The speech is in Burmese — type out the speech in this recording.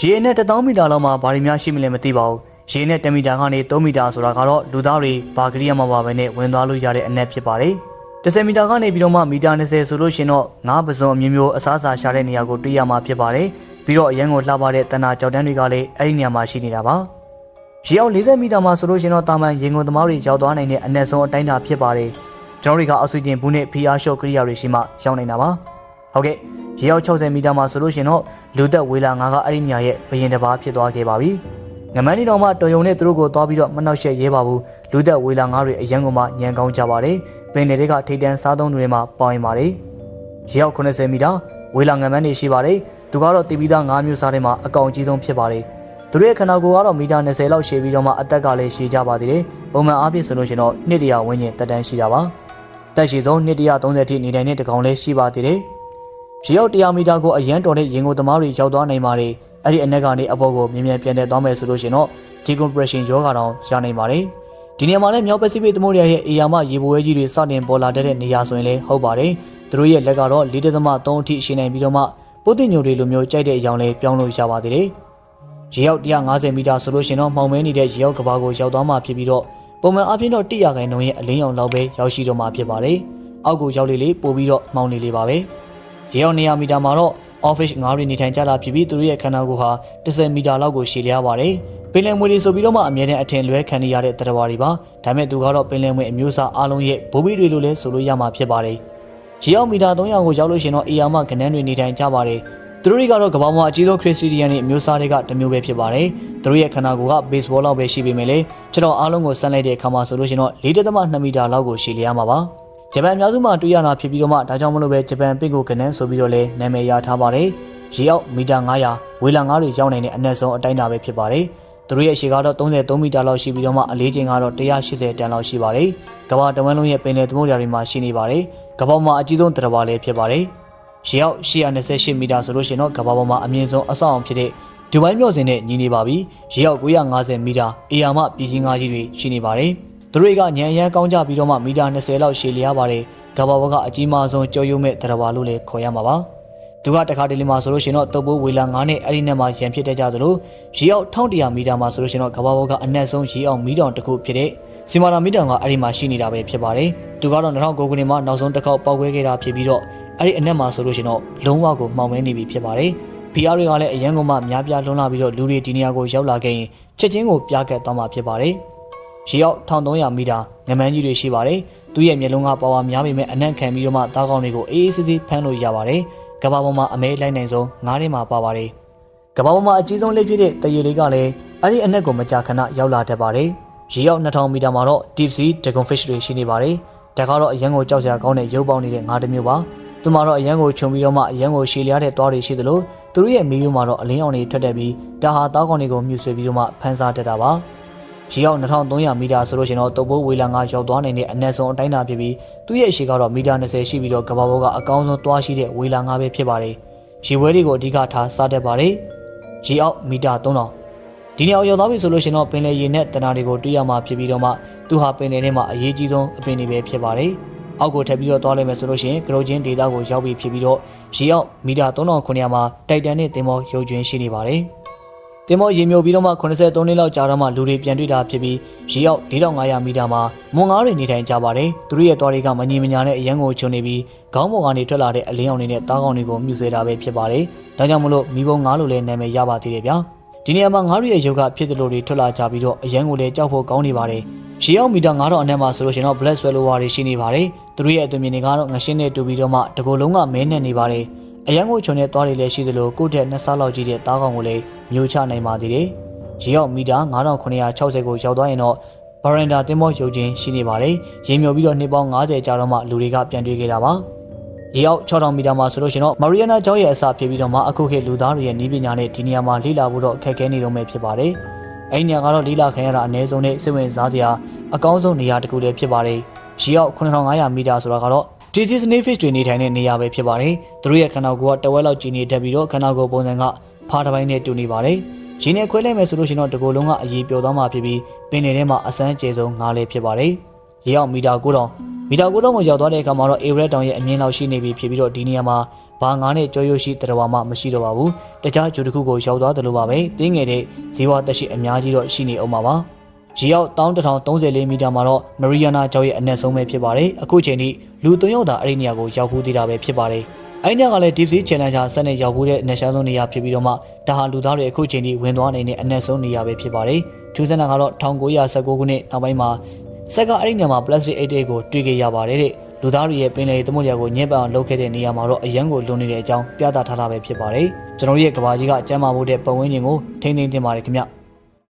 ရေနဲ့1000မီတာလောက်မှာဘာတွေများရှိမလဲမသိပါဘူးရေနဲ့10မီတာကနေ3မီတာဆိုတာကတော့လူသားတွေဘာကလေးရမှာပါပဲနဲ့ဝင်သွားလို့ရတဲ့အနက်ဖြစ်ပါတယ်10မီတာကနေပြီးတော့မှမီတာ20ဆိုလို့ရှင်တော့ငါးပစုံအမျိုးမျိုးအစားအစာရှာတဲ့နေရာကိုတွေ့ရမှာဖြစ်ပါတယ်ပြီးတော့အရန်ကိုလှပတဲ့တနာကြောက်တန်းတွေကလည်းအဲ့ဒီနေရာမှာရှိနေတာပါရေအောက်40မီတာမှာဆိုလို့ရှင်တော့တာမန်ရေငုံသမားတွေရောက်သွားနိုင်တဲ့အနက်ဆုံးအတိုင်းအတာဖြစ်ပါတယ်ကျွန်တော်တွေကအောက်ဆီဂျင်ဘူးနဲ့ဖီအားရှော့ကိရိယာတွေရှိမှရောက်နေတာပါဟုတ်ကဲ့ ရေအောက်60မီတာမှာဆိုလို့ရှင်တော့လူသက်ဝေလာငါကအဲ့ဒီနေရာရဲ့ဘရင်တစ်ပါးဖြစ်သွားခဲ့ပါပြီငမန်းဒီတော်မှတော်ယုံနဲ့သူတို့ကိုသွားပြီးတော့မနှောက်ယှက်ရဲပါဘူးလူသက်ဝေလာငါတွေအရန်ကုန်မှညံကောင်းကြပါတယ်ပင်တွေကထိတ်တန်းစားသုံးတွေမှာပေါင်ရင်ပါတယ်ရေအောက်80မီတာဝေလာငမန်းတွေရှိပါတယ်သူကတော့တီပီသား၅မျိုးစားထဲမှာအကောင်ကြီးဆုံးဖြစ်ပါတယ်သူတို့ရဲ့ခန္ဓာကိုယ်ကတော့မီတာ20လောက်ရှည်ပြီးတော့မှအသက်ကလည်းရှည်ကြပါသေးတယ်ပုံမှန်အားဖြင့်ဆိုလို့ရှိရင်တော့နှစ်တရာဝန်းကျင်တက်တန်းရှိတာပါတက်ရှိဆုံးနှစ်တရာ30ထိနေတိုင်းနဲ့တကောင်လည်းရှိပါသေးတယ် ရေအောက်100မီတာကိုအရန်တော်တဲ့ရင်ကုန်သမားတွေရောက်သွားနိုင်ပါတယ်အဲ့ဒီအနက်ကနေအပေါ်ကိုမြင်မြန်ပြန်တက်သွားမယ်ဆိုလို့ရှိရင်တော့ decompression ယောဂါတောင်ရနိုင်ပါတယ်ဒီနေရာမှာလည်းမြောက်ပစိဖိတ်သမုဒ္ဒရာရဲ့အေယာမရေပိုးဝဲကြီးတွေစတင်ပေါ်လာတဲ့နေရာဆိုရင်လည်းဟုတ်ပါတယ်သူတို့ရဲ့လက်ကတော့၄ .3 အထိရှိနိုင်ပြီးတော့မှပုတ်တင်ညိုတွေလိုမျိုးကြိုက်တဲ့အကြောင်းလေးပြောင်းလို့ရပါသေးတယ်ရေရောက်150မီတာဆိုလို့ရှိရင်တော့မှောင်မဲနေတဲ့ရေရောက်ကဘာကိုရောက်သွားမှဖြစ်ပြီးတော့ပုံမှန်အပြင်တော့100ခိုင်နှုန်းရဲ့အလင်းရောင်လောက်ပဲရောက်ရှိတော့မှဖြစ်ပါတယ်အောက်ကိုရောက်လေလေပို့ပြီးတော့မှောင်နေလေပါပဲ ရေရောက်200မီတာမှာတော့ office ငါးတွေနေထိုင်ကြတာဖြစ်ပြီးသူတို့ရဲ့ခန္ဓာကိုယ်ဟာ10မီတာလောက်ကိုရှည်လျားပါတယ်ပင်လယ်မွေတွေဆိုပြီးတော့မှအမြဲတမ်းအထင်လွဲခံနေရတဲ့တရဝါတွေပါဒါမဲ့သူကတော့ပင်လယ်မွေအမျိုးအစားအလုံးရဲ့ဘိုးဘီတွေလိုလဲဆိုလို့ရမှာဖြစ်ပါတယ်ရေရောက်မီတာ300ကိုရောက်လို့ရှင်တော့အေယာမကနန်းတွေနေထိုင်ကြပါတယ်သူတို့တွေကတော့ကမ္ဘာပေါ်အကြီးဆုံးခရစ်စတီယန်တွေအမျိုးအစားတွေကတစ်မျိုးပဲဖြစ်ပါတယ်သူတို့ရဲ့ခန္ဓာကိုယ်က baseball လောက်ပဲရှိပေမဲ့လေကျွန်တော်အားလုံးကိုဆန်းလိုက်တဲ့အခါမှာဆိုလို့ရှင်တော့4.2မီတာလောက်ကိုရှည်လျားမှာပါ ဂျပန်အများစုမှာတွေ့ရတာဖြစ်ပြီးတော့မှဒါကြောင့်မလို့ပဲဂျပန်ပင့်ကိုကနန်းဆိုပြီးတော့လဲနာမည်ရထားပါတယ်ရေအောက်မီတာ900ဝေလာ9တွေရောက်နိုင်တဲ့အနက်ဆုံးအတိုင်းအတာပဲဖြစ်ပါတယ်သူတို့ရဲ့ရှည်ကတော့33မီတာလောက်ရှိပြီးတော့မှအလေးချိန်ကတော့180တန်လောက်ရှိပါတယ်ကမ္ဘာတဝန်းလုံးရဲ့ပင်လယ်သမုဒ္ဒရာတွေမှာရှိနေပါတယ်ကမ္ဘာမှာအကြီးဆုံးတရဘာလည်းဖြစ်ပါတယ်ရေအောက်128မီတာဆိုလို့ရှိရင်တော့ကမ္ဘာပေါ်မှာအမြင့်ဆုံးအဆောက်အအုံဖြစ်တဲ့ဒူဘိုင်းမြို့စင်နဲ့ညီနေပါပြီရေအောက်950မီတာအေယာမပြည်ကြီးငါးကြီးတွေရှိနေပါတယ် သူတွေကညံရမ်းကောင်းကြပြီးတော့မှမီတာ20လောက်ရှည်လျားပါတယ်ကမ္ဘာပေါ်ကအကြီးမားဆုံးကြော်ရုံမဲ့တရဘာလို့လည်းခေါ်ရမှာပါသူကတခါတလေမှာဆိုလို့ရှိရင်တော့တုပ်ပိုးဝေလာ9နဲ့အဲ့ဒီနဲ့မှာရန်ဖြစ်တဲ့ကြသလိုရေအောက်1100မီတာမှာဆိုလို့ရှိရင်တော့ကမ္ဘာပေါ်ကအနက်ဆုံးရေအောက်မီတောင်တစ်ခုဖြစ်တဲ့စီမာရာမီတောင်ကအဲ့ဒီမှာရှိနေတာပဲဖြစ်ပါတယ်သူကတော့2009ခုနှစ်မှာနောက်ဆုံးတစ်ခေါက်ပောက်ကွဲခဲ့တာဖြစ်ပြီးတော့အဲ့ဒီအနက်မှာဆိုလို့ရှိရင်တော့လုံးဝကိုမှောင်မဲနေပြီဖြစ်ပါတယ် PR တွေကလည်းအရန်ကုန်မှများပြားလွန်းလာပြီးတော့လူတွေဒီနေရာကိုရောက်လာခဲ့ရင်ချက်ချင်းကိုပြားကတ်သွားမှာဖြစ်ပါတယ် ရေအောက်1300မီတာငမန်းကြီးတွေရှိပါတယ်သူ့ရဲ့မျက်လုံးကပါဝါများပေမဲ့အနက်ခံပြီးတော့မှတားကောင်းတွေကိုအေးအေးဆေးဆေးဖမ်းလို့ရပါတယ်ကဘာပေါ်မှာအမဲလိုက်နိုင်ဆုံးငားထဲမှာပါပါတယ်ကဘာပေါ်မှာအကြီးဆုံးလက်ဖြစ်တဲ့တရေလေးကလည်းအဲ့ဒီအနက်ကိုမကြာခဏရောက်လာတတ်ပါတယ်ရေအောက်2000မီတာမှာတော့ deep sea dragonfish တွေရှိနေပါတယ်ဒါကတော့အရန်ကိုကြောက်စရာကောင်းတဲ့ရုပ်ပေါင်းနေတဲ့ငါးတစ်မျိုးပါသူမှာတော့အရန်ကိုခြုံပြီးတော့မှအရန်ကိုရှည်လျားတဲ့သွားတွေရှိသလိုသူတို့ရဲ့မီးယိုမှာတော့အလင်းအောင်တွေထွက်တက်ပြီးဒါဟာတောက်ကောင်တွေကိုမြှုပ်ဆွေးပြီးတော့မှဖန်ဆာတက်တာပါ ရေအောက်2300မီတာဆိုလို့ရှိရင်တော့တုပ်ပိုးဝေလာငါရောက်သွားနိုင်တဲ့အနက်ဆုံးအတိုင်းအတာဖြစ်ပြီးသူ့ရဲ့ရှည်ကတော့မီတာ20ရှိပြီးတော့ကဘာဘောကအကောင်းဆုံးသွားရှိတဲ့ဝေလာငါပဲဖြစ်ပါတယ်ရေဝဲတွေကိုအဓိကထားစားတတ်ပါတယ်ရေအောက်မီတာ3000ဒီနေရာရောက်သွားပြီဆိုလို့ရှိရင်တော့ပင်လယ်ရေနဲ့တနာတွေကိုတွေ့ရမှာဖြစ်ပြီးတော့မှသူဟာပင်လယ်ထဲမှာအရေးကြီးဆုံးအပင်တွေပဲဖြစ်ပါတယ်အောက်ကိုထပ်ပြီးတော့သွားလိုက်မယ်ဆိုလို့ရှိရင်ဂရိုဂျင်းဒေတာကိုရောက်ပြီးဖြစ်ပြီးတော့ရေအောက်မီတာ3900မှာတိုက်တန်နဲ့တင်မောရုပ်ကျွင်းရှိနေပါတယ်။ တင်မောရေမြုပ်ပြီးတော့မှ83နှစ်လောက်ကြာတော့မှလူတွေပြန်တွေ့တာဖြစ်ပြီးရေအောက်4500မီတာမှာမွန်ငါးတွေနေထိုင်ကြပါတယ်။သူတို့ရဲ့သွားတွေကမငြိမညာနဲ့အရန်ကိုချုံနေပြီးခေါင်းပေါ်ကနေထွက်လာတဲ့အလင်းအောင်တွေနဲ့တားကောင်တွေကိုမြှုပ်ဆွဲတာပဲဖြစ်ပါတယ်။ဒါကြောင့်မလို့မိဘငါးလိုလည်းနာမည်ရပါသေးတယ်ဗျာ။ဒီနေရာမှာငါးတွေရဲ့ရုပ်ကဖြစ်တယ်လို့တွေထွက်လာကြပြီးတော့အရန်ကိုလည်းကြောက်ဖို့ကောင်းနေပါတယ်။ရေအောက်မီတာ9000အနက်မှာဆိုလို့ရှိရင်တော့ black swallower တွေရှိနေပါတယ်။သူတို့ရဲ့အသွင်မြင်တွေကတော့ငရှင်းနဲ့တူပြီးတော့မှတကိုယ်လုံးကမဲနဲ့နေပါတယ်။ အရန်ကိုချုံတဲ့သွားတွေလည်းရှိသလိုကိုယ့်ထက်နှစ်ဆလောက်ကြီးတဲ့သားကောင်ကိုလည်းမျိုးချနိုင်ပါသေးတယ်။ရေအောက်မီတာ9960ကိုရောက်သွားရင်တော့ဘရန်ဒါတင်မောရုပ်ချင်းရှိနေပါတယ်။ရေမြုပ်ပြီးတော့နှစ်ပေါင်း90ကြာတော့မှလူတွေကပြန်တွေ့ခဲ့တာပါ။ရေအောက်6000မီတာမှာဆိုလို့ရှိရင်တော့မာရီယာနာကျောင်းရဲ့အစဖြစ်ပြီးတော့မှအခုခေတ်လူသားတွေရဲ့နည်းပညာနဲ့ဒီနေရာမှာလေ့လာဖို့တော့အခက်အခဲနေတော့မယ်ဖြစ်ပါတယ်။အဲ့ဒီနေရာကတော့လေ့လာခံရတာအနည်းဆုံးနဲ့စိတ်ဝင်စားစရာအကောင်းဆုံးနေရာတစ်ခုလည်းဖြစ်ပါတယ်။ရေအောက်9500မီတာဆိုတာကတော့ Disease Snakefish တွေနေထိုင်တဲ့နေရာပဲဖြစ်ပါတယ်။သူတို့ရဲ့ခန္ဓာကိုယ်ကတဝက်လောက်ကြီးနေတတ်ပြီးတော့ခန္ဓာကိုယ်ပုံစံကဖားတစ်ပိုင်းနဲ့တူနေပါတယ်။ရင်းနဲ့ခွဲလိုက်မယ်ဆိုလို့ရှိရင်တော့တကူလုံးကအရေးပျော်သွားမှာဖြစ်ပြီးပင်လယ်ထဲမှာအစမ်းကျဲဆုံးငါးလေးဖြစ်ပါတယ်။ရေအောက်မီတာ9000မီတာ9000ကိုရောက်သွားတဲ့အခါမှာတော့ Everett တောင်ရဲ့အမြင့်လောက်ရှိနေပြီဖြစ်ပြီးတော့ဒီနေရာမှာဘာငါနဲ့ကြောရွှရှိတရဝါမှမရှိတော့ပါဘူးတခြားဂျိုတစ်ခုကိုရောက်သွားတယ်လို့ပါပဲတင်းငယ်တဲ့ဇီဝတက်ရှိအများကြီးတော့ရှိနေအောင်ပါပါ ဂျီရောက်1134မီတာမှာတော့မရီယာနာကျောက်ရဲ့အနက်ဆုံးပဲဖြစ်ပါတယ်အခုချိန်ထိလူ၃ယောက်သာအဲ့ဒီနေရာကိုရောက်ဖို့သေးတာပဲဖြစ်ပါတယ်အဲ့ဒီညကလည်း Deep Sea Challenger ဆက်နဲ့ရောက်ဖို့တဲ့အနက်ရှားဆုံးနေရာဖြစ်ပြီးတော့မှဒါဟာလူသားတွေအခုချိန်ထိဝင်သွားနေတဲ့အနက်ဆုံးနေရာပဲဖြစ်ပါတယ်ထူးဆန်းတာကတော့1919ခုနှစ်နောက်ပိုင်းမှာဆက်ကအဲ့ဒီနေရာမှာ plastic 88ကိုတွေ့ခဲ့ရပါတယ်တဲ့လူသားတွေရဲ့ပင်လယ်သမုဒ္ဒရာကိုညှက်ပအောင်လုပ်ခဲ့တဲ့နေရာမှာတော့အရန်ကိုလွန်နေတဲ့အကြောင်းပြသထားတာပဲဖြစ်ပါတယ်ကျွန်တော်တို့ရဲ့ကဘာကြီးကအကျမ်းမာဖို့တဲ့ပတ်ဝန်းကျင်ကိုထိန်းသိမ်းတင်ပါတယ်ခင်ဗျ